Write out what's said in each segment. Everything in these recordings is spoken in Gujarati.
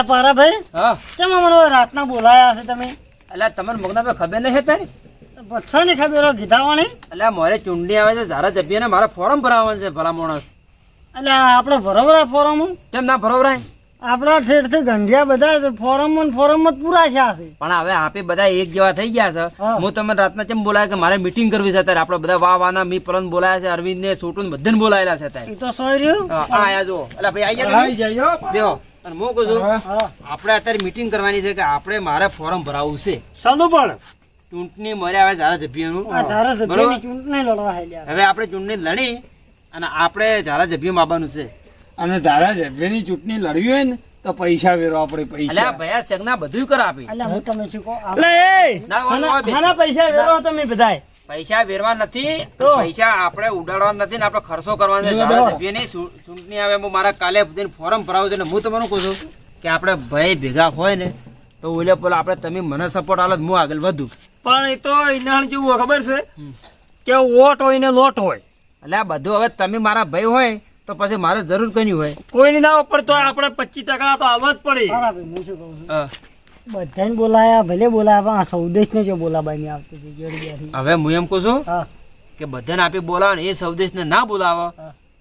એટલે પારાભાઈ હા. કેમ મને રાતના બોલાયા છે તમે? એટલે તમને મગના ખબર નહીં તારી? પછી ની ખબર હોય ગીધાવાણી એટલે મારે ચૂંટણી આવે છે ધારા જપીને મારે ફોર્મ ભરાવવાનું છે ભલા માણસ. એટલે આપણે આ ફોરમ કેમ ના ભરોવરાય? આપણા ઠેઠથી ગંઢિયા બધા ફોરમ ફોરમ જ પૂરા છે. પણ હવે આપે બધા એક જેવા થઈ ગયા છે. હું. તમને રાતના કેમ બોલાય કે મારે મીટિંગ કરવી છે ત્યારે આપણે બધા વાહ વાના મી પલન બોલાયા છે અરવિંદ ને સોટુ ને બધાને બોલાયેલા છે ત્યારે તો સોય રહ્યું? હા, આ આયા જો. એટલે ભાઈ આઈ જાય બેહો. અને હું કહું છું આપણે અત્યારે મીટિંગ કરવાની છે કે આપણે મારે ફોર્મ ભરાવવું છે. સાદું પણ. ચૂંટણી મર્યા આવે ધારા ચૂંટણી લડવા હવે આપણે ચૂંટણી લડી અને આપણે ધારાસભ્ય માપવાનું છે. અને ધારાસભ્યની ચૂંટણી લડવી હોય ને તો પૈસા વેરો આપણે પૈસા. આ ભયા સગના બધું કર આપી એટલે હું તમે શું કહો? ના પૈસા વેરો તમે બધાય. પૈસા વેરવા નથી તો? પૈસા આપણે ઉડાડવા નથી ને આપણે ખર્ચો કરવાનો છે. ધારાસભ્યની ચૂંટણી આવે હું મારા કાલે બધાને ફોર્મ ભરાવું છે ને હું તમને કહું છું કે આપણે ભાઈ ભેગા હોય ને તો ઓલે પેલા આપણે તમે મને સપોર્ટ આલો હું આગળ વધુ. પણ એ તો એના જેવું ખબર છે? કે વોટ હોય ને લોટ હોય. એટલે આ બધું હવે તમે મારા ભાઈ હોય તો પછી મારે જરૂર કર્યું હોય? કોઈની ના ઉપર તો આપણે પચીસ ટકા તો આવવા જ પડે. હું શું કહું છું? હા. બધાને બોલાયા ભલે બોલાયા પણ આ સૌદેશ ને જો બોલાવાય આવતી હતી હવે હું એમ કહું છું કે બધાને આપી બોલાવો ને એ સૌદેશને ના બોલાવો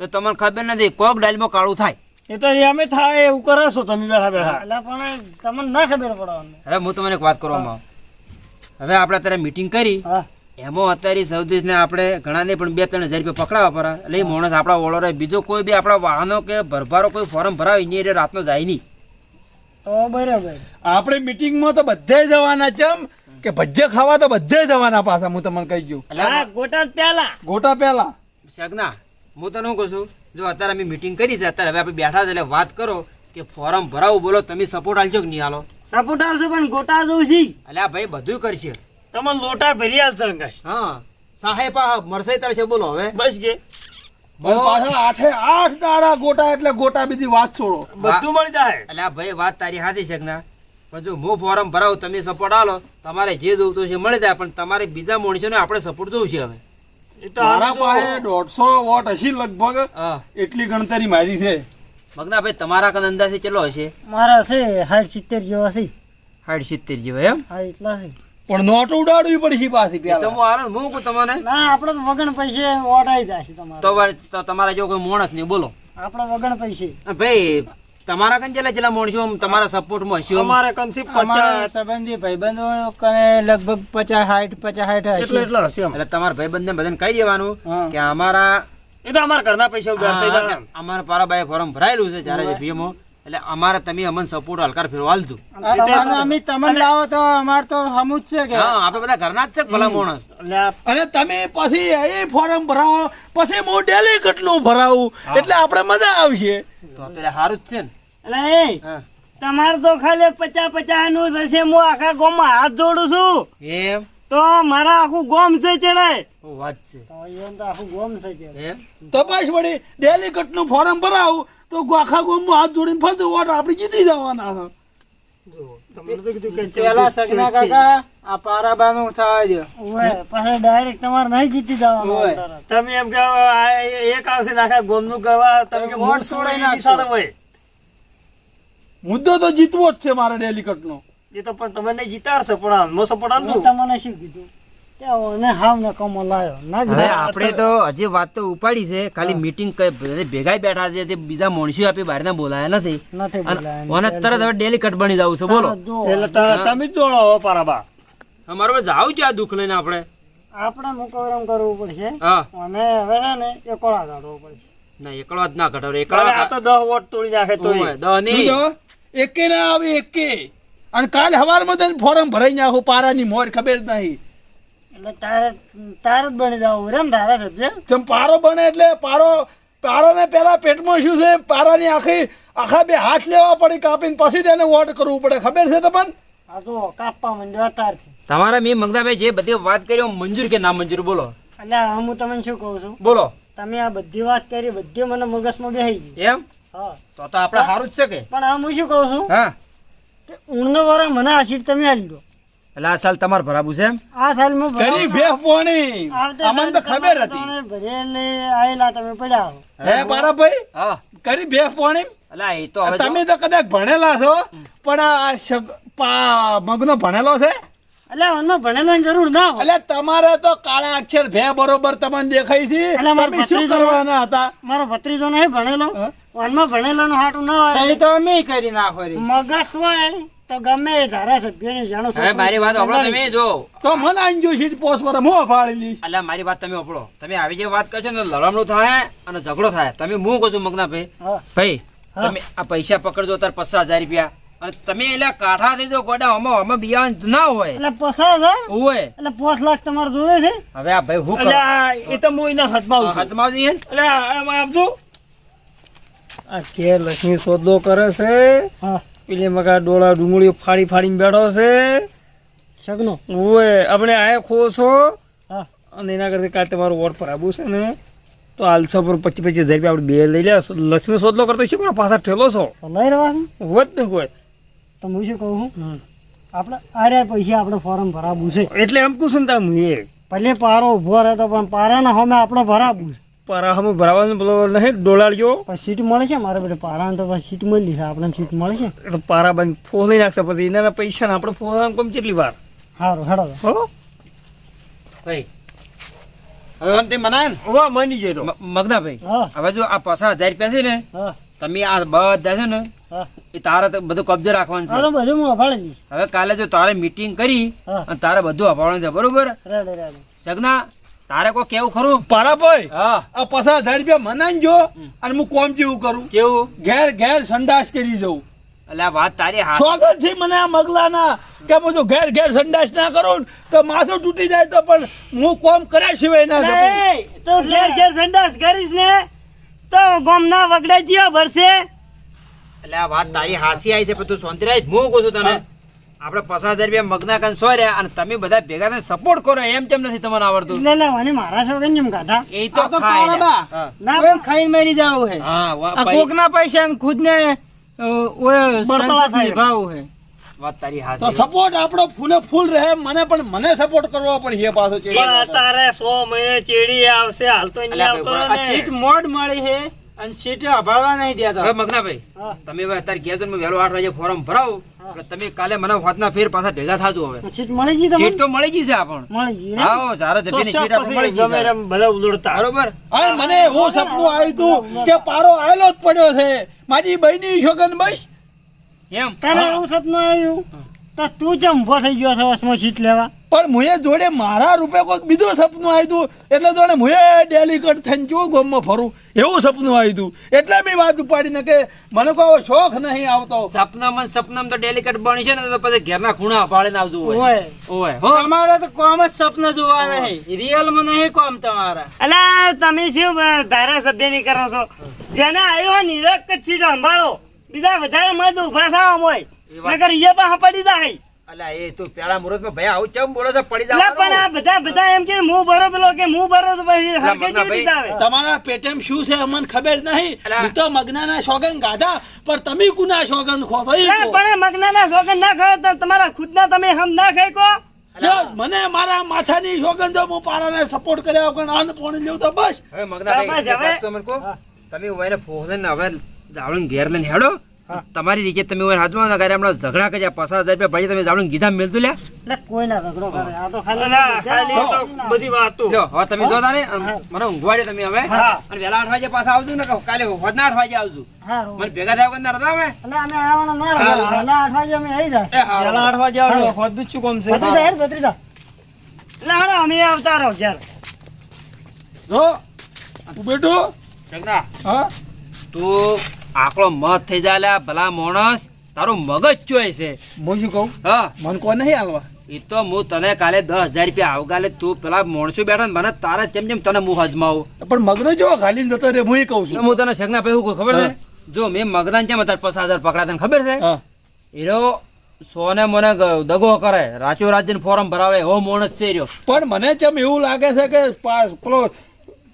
તો તમને ખબર નથી કોક ડાયલમાં કાળું થાય. એ તો અમે થાય એવું કરો છો તમે બેઠા બેઠા. એટલે પણ તમને ના ખબર પડવાની. હવે હું તમને એક વાત કરવામાં હવે આપણે અત્યારે મીટિંગ કરી. એમાં અત્યારે સૌદેશને આપણે ઘણા નહીં પણ બે ત્રણ હજાર રૂપિયા પકડાવવા પડે. એટલે એ માણસ આપણા ઓળો રહે. બીજો કોઈ બી આપણા વાહનો કે ભરભારો કોઈ ફોર્મ ભરાવે એની રાતનો જાય નહીં. બરાબર. આપણે મીટિંગમાં તો બધે જવાના ચમ કે ભજ્જે ખાવા તો બધે જવાના પાછા હું તમને કહી દઉં એટલે ગોટા પેલા ગોટા પહેલા. સગના હું તને શું કહું છું? જો અત્યારે અમે મિટિંગ કરી છે અત્યારે હવે આપણે બેઠા છે એટલે વાત કરો કે ફોર્મ ભરાવું બોલો તમે સપોર્ટ આલજો કે નહીં આલો? સપોર્ટ આલશો પણ ગોટા જવું છે એટલે આ ભાઈ બધું કરશે. તમે લોટા ભરી આલશો હા સાહેબ આ તરશે તારે બોલો હવે. બસ કે. પાછા આઠે આઠ દાડા ગોટા એટલે ગોટા બીજી વાત છોડો. બધું મળી જાય. એટલે આ ભાઈ વાત તારી હાથી છે ના? પણ જો હું ફોર્મ ભરાવું તમે સપોર્ટ આલો તમારે જે જોવતું છે મળી જાય પણ તમારે બીજા માણસોને આપણે સપોર્ટ જોવું છે હવે. એ મારા પાસે દોઢસો વોટ હશે લગભગ. એટલી ગણતરી મારી છે. મગના ભાઈ તમારા કદ અંદાજે કેટલો હશે? મારા છે સાઠ સિત્તેર જેવા છે સાઠ સિત્તેર જેવા એમ? હા એટલા છે. પણ નોટ ઉડાડવી પડશે પાછી તો હું આલો હું કહું તમને. ના આપણે તો વગણ પૈસે ઓડાઈ જશે તમારે. તો તમારા જો કોઈ માણસ નહીં બોલો. આપણે વગણ પૈસે. ભાઈ તમારા કન જેલા જેલા માણસો આમ તમારા સપોર્ટમાં હશે આમ? અમારે કમસી પચાસ સંબંધી ભાઈબંધો કને લગભગ પચાસ સાઠ પચાસ સાઠ એટલે એટલા હશે એટલે તમારા ભાઈબંધને બધાને કહી દેવાનું કે અમારા એ તો અમારા ઘરના પૈસા ઉડાડશે અમારા પારાબાઈ ફોર્મ ભરાયેલું છે જ્યારે ભીમો એટલે અમારે તમે અમને સપોર્ટ હલકાર ફેરવા આલજો અમે તમને લાવો તો અમાર તો હમું જ છે કે હા આપણે બધા ઘરના જ છે ભલા માણસ. અને તમે પછી એ ફોર્મ ભરાવો પછી હું ડેલી કેટલું ભરાવું? એટલે આપણે મજા આવશે. તો અત્યારે સારું જ છે ને. એટલે એ તમારે તો ખાલી પચાસ પચાસનું થશે હું આખા ગોમાં હાથ જોડું છું. એમ? તો મારા આખું ગોમ છે ચડે. વાત છે. તો એમ તો આખું ગોમ છે ચડે. તો બસ વળી ડેલી કેટલું ફોર્મ ભરાવું? તો આખા ગોમ હાથ જોડીને ફરતો વોટ આપણે જીતી જવાના છે. તમને તો કીધું કે પેલા ચૌદ- સગના ચૌદ છે. કાકા આ પારાબા નું થવા દો પછી ડાયરેક્ટ તમારે નહીં જીતી જવાનું તરત. તમે એમ કે એક આવશે ને આખા ગોમનું કહેવા તમે વોટ છોડાઈ છોડી હોય. મુદ્દો તો જીતવો જ છે મારે ડેલી નો એ તો પણ તમે નહીં જીતાડશે પણ હાલમાં સપોર્ટ તમને શું કીધું? કે ઓને હાવ ને કમો લાયો. ના હવે કીધું. આપણે તો હજી વાત તો ઉપાડી છે. ખાલી મીટિંગ ભેગા બેઠા છે તે બીજા માણસો આપી બહારના બોલાયા નથી. નથી અને. તરત હવે ડેલી કટ બની જવું છે બોલો. તમે જોડો હો પારાબા અમારે જાવ છે આ દુઃખ લઈને આપણે. આપણે મુકવરમ કરવું પડશે. અને હવે ને એકળા કોળા કાઢવો પડશે. ના એકળા જ ના કટાવ એકળા આ તો દહ વોટ તોડી નાખે તો દહ નહીં. એકે ના આવે એકે. અને કાલ હવારમાં ફોર્મ ભરાઈ નાખો પારાની મોર ખબર જ નહીં. એટલે તારે તારે જ બની જવું રે ને તારા સભ્ય જેમ પારો બને એટલે પારો પારાને પેલા પેટમાં શું છે? પારાની આખી આખા બે હાથ લેવા પડી કાપીને પછી તેને વોટ કરવું પડે. ખબર છે તમને? આ તો કાપવા માંડ્યો અત્યારથી. તમારા મેં મંગદાભાઈ જે બધી વાત કરી મંજૂર કે ના મંજૂર? બોલો. એટલે હું તમને શું કહું છું? બોલો. તમે આ બધી વાત કરી બધી મને મગજમાં બેસી ગઈ. એમ? હા. તો તો આપણે સારું જ છે કે? પણ આ હું શું કહું છું? હા. કે ઊંડનો વાળા મને આ સીટ તમે આલી દો એટલે આ સાલ તમારે ભરાવું છે આ સાલ હું કરી ભેફ પોણી. અમને તો ખબર હતી. ભરેલી આયેલા તમે પડ્યા હો. પારાભાઈ હા. કરી બે પોણી. એટલે એ તો હવે તમે તો કદાચ ભણેલા છો પણ આ મગનો ભણેલો છે? એટલે આમાં ભણેલાની જરૂર ના એટલે તમારે તો કાળા અક્ષર ભે બરોબર તમને દેખાય છે. એટલે મારે શું કરવાના હતા? મારો ભત્રીજો નહીં ભણેલો? આમાં ભણેલાનું હાટું ના હોય. સહી તો અમે કરી નાખો મગસ હોય. તો ગમે એ ધારાસભ્યને જાણો હવે મારી વાત ઓપડો તમે જો. તો મને આઈ જો સીટ પોસ પર મોં ફાળી લઈશ. અલા મારી વાત તમે ઓપડો તમે આવી જે વાત કરશો ને લડમણું થાય અને ઝઘડો થાય. તમે હું કહું છું મગના ભાઈ ભાઈ તમે આ પૈસા પકડજો તાર પચાસ હજાર રૂપિયા. અને તમે એટલે કાઠા થઈ જો ગોડા. આમાં અમે બિયાવાનું ના હોય. એટલે પસાર હોય. એટલે પાંચ લાખ તમારે જોવે છે? હવે આ ભાઈ હું એટલે એ તો હું એના હાથમાં આવું છું. હાથમાં આવજે એટલે આમાં આપજો. આ કે લક્ષ્મી સોદો કરે છે? હા. પેલી મગા ડોળા ડુંગળીઓ ફાડી ફાડીને બેઠો છે. સગનો ઓય આપણે આયા ખોશ હો હા. અને એના કરતા કાલે તમારું વોટ પર આવું છે ને તો આલસો પર પચીસ પચીસ હજાર રૂપિયા આપણે બે લઈ લે લક્ષ્મી સોદલો કરતો છે પણ પાછા ઠેલો છો. લઈ રહેવાનું હોત ને કોઈ. તો હું શું કહું છું? આપણે આરે પૈસા આપણે ફોર્મ ભરાવું છે. એટલે એમ કહું છું ને તમે એ. ભલે પારો ઊભો રહેતો પણ પારાના હોમે આપણે ભરાવું છે. પારા હમ ભરાવાનું પેલો નહીં ડોલાડ્યો. પછી સીટ મળે છે? મારે બધા પારા તો સીટ મળી છે. આપણને સીટ મળે છે? એટલે પારા બંધ ફોલી નાખશે પછી. એના પૈસા ને આપણે ફોન કોમ કેટલી વાર? સારું હેડો હો? ભાઈ હવે મનાય ને? વાહ મની જતો મગના ભાઈ હવે જો આ પચાસ હજાર રૂપિયા છે ને તમે આ બધા છે ને એ તારે તો બધું કબજે રાખવાનું છે. બધું હું અભાળી દઈશ હવે કાલે જો તારે મીટિંગ કરી અને તારે બધું અપાવવાનું છે બરોબર? સગના તારે કોઈ કેવું ખરું? પારાભાઈ હા. આ પચાસ હજાર રૂપિયા મનાઈ અને હું કોમ જેવું કરું. કેવું? ઘેર ઘેર સંડાસ કરી જવું એટલે વાત તારી હા સ્વાગત છે મને આ મગલાના કે હું જો ઘેર ઘેર સંડાસ ના કરું તો માથું તૂટી જાય તો પણ હું કોમ કર્યા સિવાય ના તો ઘેર ઘેર સંડાસ કરીશ ને તો ગોમ ના વગડે જીઓ ભરશે. એટલે આ વાત તારી હાસી આવી છે પણ તું શાંતિ રાખ. હું કહું છું તને? આપણે પચાસ હજાર રૂપિયા મગના કાન સો રહ્યા અને તમે બધા ભેગા થઈને સપોર્ટ કરો એમ કેમ નથી તમને આવડતું? એટલે લેવાની મારા છોકરા જેમ ગાધા? એ તો ખાય. હા. ના પણ ખાઈ મરી જાવ હે. હા ભાઈ, કોકના પૈસા ને ખુદ ને. ભાવ હે. વાત તારી તો સપોર્ટ આપણો ફૂલે ફૂલ રહે મને પણ મને સપોર્ટ કરવો પડશે પાછો ચેડી. પણ તારે સો મહિને ચેડી આવશે હાલ તો નહીં આવતો ને. સીટ મોડ મળી હે. અને સીટ અભાળવા નહીં હવે દેતા મગનાભાઈ તમે હવે અત્યારે ઘેર તો વહેલો આઠ વાગે ફોર્મ ભરાવો એટલે તમે કાલે મને હોતના ફેર પાછા ભેગા થાજો હવે. સીટ મળી તમને સીટ તો મળી ગઈ છે આપણ મળી ગઈ આવો જારે તો સીટ આપણે મળી ગઈ છે. બધા ઉલડતા બરોબર? અને મને એવું સપનું આવ્યું કે પારો આવેલો જ પડ્યો છે. મારી બહેની શોગન બસ. એમ? તારે એવું સપનું આવ્યું? તો તું કેમ ઊભો થઈ ગયો છે વસમાં સીટ લેવા? પણ મુએ જોડે મારા રૂપે કોઈક બીજું સપનું આવ્યું હતું એટલે જોડે મુએ ડેલિકેટ થઈને કયું ગોમમાં ફરું? એવું સપનું આવ્યું હતું એટલે મેં વાત ઉપાડીને કે મને કોઈ શોખ નહીં આવતો. સપનામાં સપનામાં તો ડેલિકેટ બની છે ને તો પછી ઘેરના ખૂણા પાડીને આવતું હોય. ઓય ઓય હો. તમારે તો કોમ જ સપના જોવા નહીં. રિયલમાં નહીં કોમ તમારા. અલા તમે શું અ, ધારાસભ્યની કરો છો? જેને આવ્યો હોય નિરક જ સીટ સંભાળો બીજા વધારે મત ઊભા થવા હોય. નકર ઈએ પણ પડી જાય. અલ્યા એ તું પેલા મુહૂર્તમાં ભઈ આવું ચમ બોલે છે? પડી એટલે પણ આ બધા બધા એમ કે હું ભરો પેલો કે હું ભરો તો પછી એટલે મગના કેવી રીતે આવે? તમારા પેટેમ શું છે? અમને ખબર નહીં. અલા. હું તો મગનાના શોગન ગાધા પણ તમે કુના શોગન ખો તો ઈ એટલે કહો. પણ મગનાના શોખન ના ખાવ તો તમારા ખુદના તમે હમ ના ખાઈ કો? મને મારા માથાની શોગન જો હું પારાને સપોર્ટ કર્યા વગર અન્ન પોણી લેવું તો બસ. હવે કહો. તમે ઓયને ફોન હવે જાવડીને ઘેર લઈને હેડો. તમારી રીતે તમે હોય હાથમાં ના કર્યા હમણાં ઝઘડા કર્યા પચાસ હજાર રૂપિયા ભાઈ તમે જાવડીને ગીધા મેલતું લે કોઈ ના ઝઘડો કરે. આ તો ખાલી બધી વાતો લ્યો, હવે તમે જો તારે મને ઊંઘવાડે તમે હવે. અને વેલા આઠ વાગે પાછા આવજો ને કાલે હોદના આઠ વાગે આવજો. મને ભેગા થયા ના રહેતા હવે એટલે અમે આવવાના ના રહો. વહેલા આઠ વાગે અમે આવી જાય વેલા આઠ વાગે આવજો હોદું જ શું કોમ છે? ભત્રીજા હેડ ભત્રીજા. એટલે હળો અમે આવતા રહો ઘેર. જો. બેટું જગના, હા. તું આકડો મત થઈ જાય ભલા માણસ તારું મગજ ચોય છે. હું શું કહું? હા. મને કોઈ નહીં આવવા એ તો હું તને કાલે દસ હજાર રૂપિયા આવગાલે તું પેલા માણસો બેઠો મને તારા જેમ જેમ તને હું હજમાવું. પણ મગનો જો ખાલી જતો રે હું કહું છું. હું તને શેકના પે શું ખબર છે? હા. જો મેં મગદાન જેમ અત્યારે પચાસ હજાર પકડા તને ખબર છે? હા. એરો સોને મને દગો કરે રાચો રાજ્ય ફોર્મ ભરાવે હો માણસ છે રહ્યો પણ મને જેમ એવું લાગે છે કે પેલો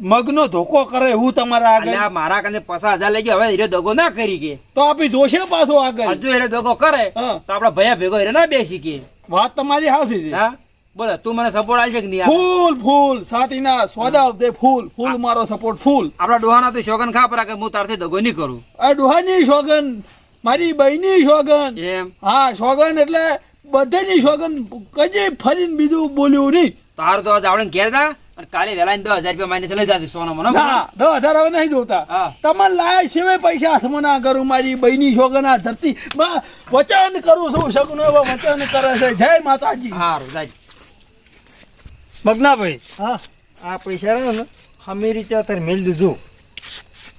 મગનો ધોકો કરે એવું તમારા આગળ? અલ્યા મારા કને પચાસ હજાર લઈ ગયો હવે એરો દગો ના કરી કે. તો આપી જોશે પાછો આગળ. હજુ એરો દગો કરે તો આપડા ભયા ભેગો એરો ના બેસી કે. વાત તમારી હાસી છે. હા? બોલો તું મને સપોર્ટ આલશે કે નહીં? ફૂલ ફૂલ સાતીના સોદા દે ફૂલ ફૂલ મારો સપોર્ટ ફૂલ. આપડા ડોહાના તું શોગન ખા પર કે હું તારથી દગો નહીં કરું. આ ડોહાની શોગન મારી બહેની શોગન. એમ? હા શોગન એટલે બધાની શોગન કજી ફરીને બીજું બોલ્યું નહીં. તાર તો આજ આપણે ઘેર જા. અને કાલે વહેલા દસ હજાર રૂપિયા માઈને લઈ જાતી સોના મને દસ હજાર હવે નહીં જોતા. હા. તમને સિવાય પૈસા હાથમાં ના કરું મારી બહેની શોગન આ ધરતી વચન કરું છું સગનો એવો વચન કરે છે. જય માતાજી. સારું જાય મગનાભાઈ હા. આ પૈસા રહ્યો ને હમી રીતે અત્યારે મેલ દીધું.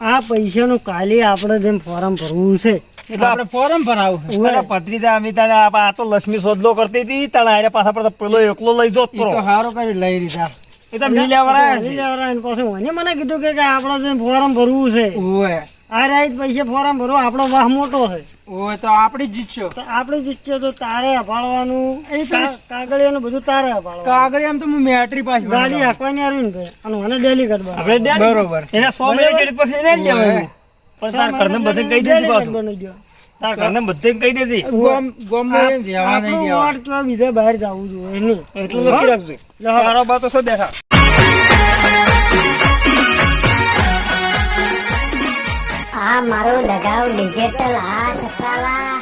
આ પૈસાનું કાલે આપણે જેમ ફોર્મ ભરવું છે. એટલે આપણે ફોરમ ભરાવું ઓવે. તારા ભત્રીજા અમિતા આ આ તો લક્ષ્મી સોદલો કરતી હતી તારા આરે પાછા પડતા પેલો એકલો લઈ જતો તો હારો કરી લઈ લીધા. એ તો મિલ્યા વાળા છે. પાછું મને મને કીધું કે કે આપણે જેમ ભરવું છે ઓય આ રાઈત પૈસે ફોર્મ ભરવો આપણો વાહ મોટો છે. ઓય તો આપણી જીતશો તો આપણે જ તો તારે અપાડવાનું એ તો કાગળિયાનું બધું તારે અપાડવાનું કાગળ એમ તો હું મેટ્રી પાસ ગાડી હાંકવાની આવી ને અને મને ડેલી કરવા આપણે ડેલી- બરોબર. એને સો મિનિટ પછી એને જ લેવાનું. પણ તાર ઘરને બધે કહી દેજે પાછું. તાર ઘરને બધે કહી દેજે ગોમ ગોમ રહેવા નહીં દેવા વાટ તો બીજે બહાર જવું જોઈએ. નહીં એટલું લખી રાખજો. તારો બા તો શું દેખા? આ મારું લગાવ ડિજિટલ આ સતાલા